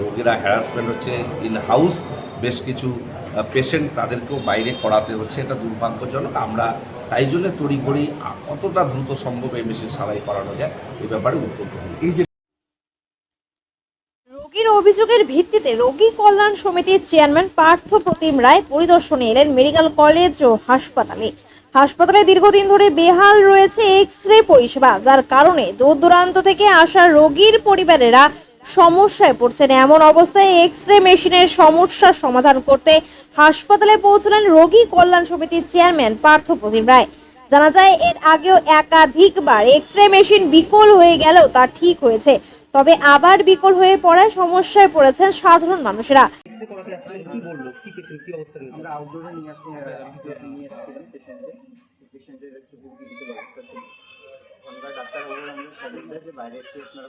রোগীরা হ্যারাসমেন্ট হচ্ছে in house বেশ কিছু পেশেন্ট তাদেরকেও বাইরে করাতে হচ্ছে এটা দুর্ভাগ্যজনক। আমরা তাই জন্য তড়িঘড়ি আ- কতটা দ্রুত সম্ভব এই মেশিন সারাই করানো যায় এই ব্যাপারে উদ্যোগ এই যে রোগীর অভিযোগের ভিত্তিতে রোগী কল্যাণ সমিতির চেয়ারম্যান পার্থ প্রতিম রায় পরিদর্শনে এলেন মেডিকেল কলেজ ও হাসপাতালে। হাসপাতালে দীর্ঘদিন ধরে বেহাল রয়েছে এক্স রে পরিষেবা যার কারণে দূর দূরান্ত থেকে আসা রোগীর পরিবারেরা সমস্যায় পড়ছেন। এমন অবস্থায় এক্স রে মেশিনের সমস্যার সমাধান করতে হাসপাতালে পৌঁছলেন রোগী কল্যাণ সমিতির চেয়ারম্যান পার্থ প্রতিম রায়। জানা যায়, এর আগেও একাধিকবার এক্স রে মেশিন বিকল হয়ে গেলেও তা ঠিক হয়েছে। তবে আবার বিকল হয়ে পড়ায় সমস্যায় পড়েছেন সাধারণ মানুষেরা। আমরা ব্যবস্থা ছিল আমরা যে বাইরে আপনারা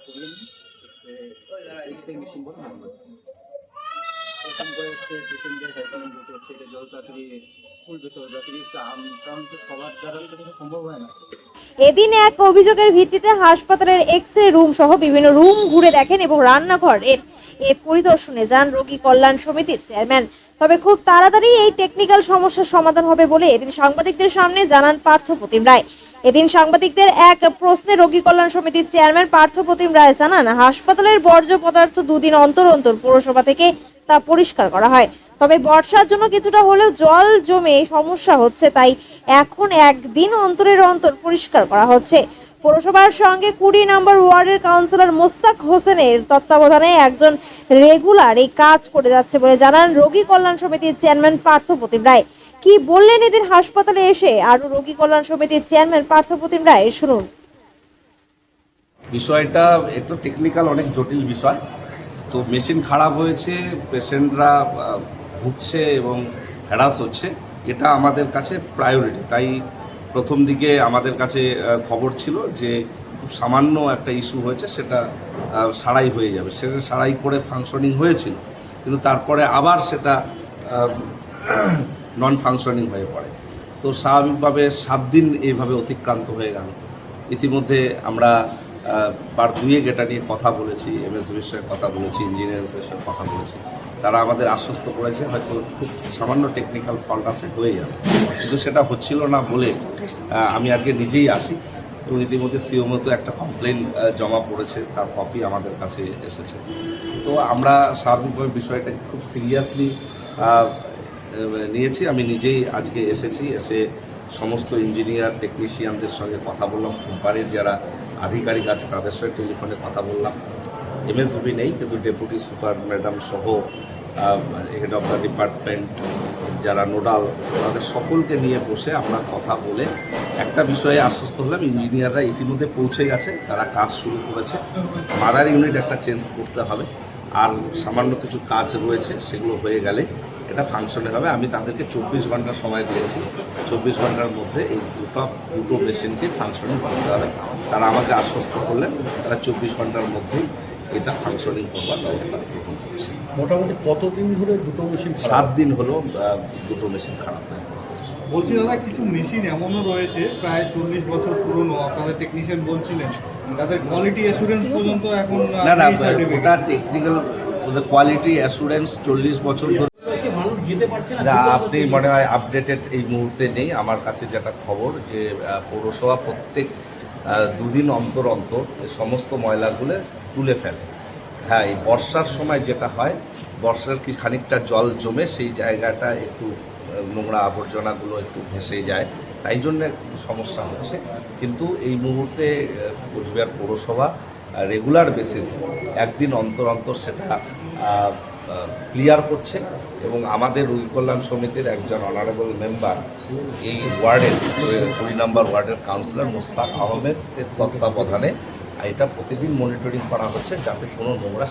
এদিন এক অভিযোগের ভিত্তিতে হাসপাতালের এক্স রে রুম সহ বিভিন্ন রুম ঘুরে দেখেন এবং রান্নাঘর এর এর পরিদর্শনে যান রোগী কল্যাণ সমিতির চেয়ারম্যান। তবে খুব তাড়াতাড়ি এই টেকনিক্যাল সমস্যার সমাধান হবে বলে এদিন সাংবাদিকদের সামনে জানান পার্থ প্রতিম রায়। এদিন সাংবাদিকদের এক প্রশ্নে রোগী কল্যাণ সমিতির চেয়ারম্যান পার্থ প্রতিম রায় জানান, হাসপাতালের বর্জ্য পদার্থ দুদিন অন্তর অন্তর পৌরসভা থেকে তা পরিষ্কার করা হয়। তবে বর্ষার জন্য কিছুটা হলেও জল জমে সমস্যা হচ্ছে, তাই এখন একদিন অন্তরের অন্তর পরিষ্কার করা হচ্ছে। পৌরসভার সঙ্গে কুড়ি নম্বর ওয়ার্ডের কাউন্সিলর মোস্তাক হোসেনের তত্ত্বাবধানে একজন রেগুলার এই কাজ করে যাচ্ছে বলে জানান রোগী কল্যাণ সমিতির চেয়ারম্যান পার্থ প্রতিম রায়। কি বললেন এদিন হাসপাতালে এসে? আরও রোগী কল্যাণ সমিতির চেয়ারম্যান পার্থ প্রতিম রায়, শুনুন। বিষয়টা একটু টেকনিক্যাল অনেক জটিল বিষয়। তো মেশিন খারাপ হয়েছে পেশেন্টরা ভুগছে এবং হ্যারাস হচ্ছে। এটা আমাদের কাছে প্রায়োরিটি তাই প্রথম দিকে আমাদের কাছে খবর ছিল যে খুব সামান্য একটা ইস্যু হয়েছে, সেটা সারাই হয়ে যাবে। সেটা সারাই করে ফাংশনিং হয়েছিল, কিন্তু তারপরে আবার সেটা নন ফাংশনিং হয়ে পড়ে। তো স্বাভাবিকভাবে সাত দিন এইভাবে অতিক্রান্ত হয়ে গেল। ইতিমধ্যে আমরা বার দুয়েক এটা নিয়ে কথা বলেছি এমএস বিষয়ে কথা বলেছি ইঞ্জিনিয়ারের বিষয়ে কথা বলেছি। তারা আমাদের আশ্বস্ত করেছে, হয়তো খুব সামান্য টেকনিক্যাল ফল্ট আছে হয়ে যাবে। কিন্তু সেটা হচ্ছিল না বলে আমি আজকে নিজেই আসি। এবং ইতিমধ্যে সিও মতো একটা কমপ্লেন জমা পড়েছে, তার কপি আমাদের কাছে এসেছে। তো আমরা স্বাভাবিকভাবে বিষয়টা খুব সিরিয়াসলি নিয়েছি। আমি নিজেই আজকে এসেছি, এসে সমস্ত ইঞ্জিনিয়ার টেকনিশিয়ানদের সঙ্গে কথা বললাম কোম্পানির যারা আধিকারিক আছে, তাদের সঙ্গে টেলিফোনে কথা বললাম। এমএসবি নেই, কিন্তু ডেপুটি সুপার ম্যাডাম সহ হেড অফ দ্য ডিপার্টমেন্ট যারা নোডাল, তাদের সকলকে নিয়ে বসে আমরা কথা বলে একটা বিষয়ে আশ্বস্ত হলাম। ইঞ্জিনিয়াররা ইতিমধ্যে পৌঁছে গেছে, তারা কাজ শুরু করেছে। মাদার ইউনিট একটা চেঞ্জ করতে হবে। আর সামান্য কিছু কাজ রয়েছে, সেগুলো হয়ে গেলে এটা ফাংশনে হবে। আমি তাদেরকে চব্বিশ ঘণ্টা সময় দিয়েছি। চব্বিশ ঘণ্টার মধ্যে এই দুটো দুটো মেশিনকে ফাংশনিং করতে হবে। তারা আমাকে আশ্বস্ত করলেন, তারা চব্বিশ ঘণ্টার মধ্যেই এটা ফাংশনিং করবার ব্যবস্থা গ্রহণ করছে। মোটামুটি কতদিন ধরে দুটো মেশিন সাত দিন হলো দুটো মেশিন খারাপ হয়ে। বলছি দাদা কিছু মেশিন এমনও রয়েছে প্রায় চল্লিশ বছর পুরনো আপনাদের টেকনিশিয়ান বলছিলেন। তাদের কোয়ালিটি অ্যাসুরেন্স পর্যন্ত এখন না না ওটা টেকনিক্যাল কোয়ালিটি অ্যাসুরেন্স চল্লিশ বছর ধরে আপনি মনে হয় আপডেটেড এই মুহূর্তে নেই। আমার কাছে যেটা খবর যে পৌরসভা প্রত্যেক দুদিন অন্তর অন্তর সমস্ত ময়লাগুলো তুলে ফেলে। হ্যাঁ এই বর্ষার সময় যেটা হয়, বর্ষার কি খানিকটা জল জমে সেই জায়গাটা একটু নোংরা আবর্জনাগুলো একটু ভেসে যায়। তাই জন্য সমস্যা হচ্ছে। কিন্তু এই মুহূর্তে কোচবিহার পৌরসভা রেগুলার বেসিস একদিন অন্তর অন্তর সেটা ক্লিয়ার করছে এবং আমাদের রুই কল্যাণ সমিতির একজন অনারেবল মেম্বার এই ওয়ার্ডের কুড়ি নম্বর ওয়ার্ডের কাউন্সিলর মোস্তাক আহমেদের তত্ত্বাবধানে এটা প্রতিদিন মনিটরিং করা হচ্ছে যাতে কোনো নোংরা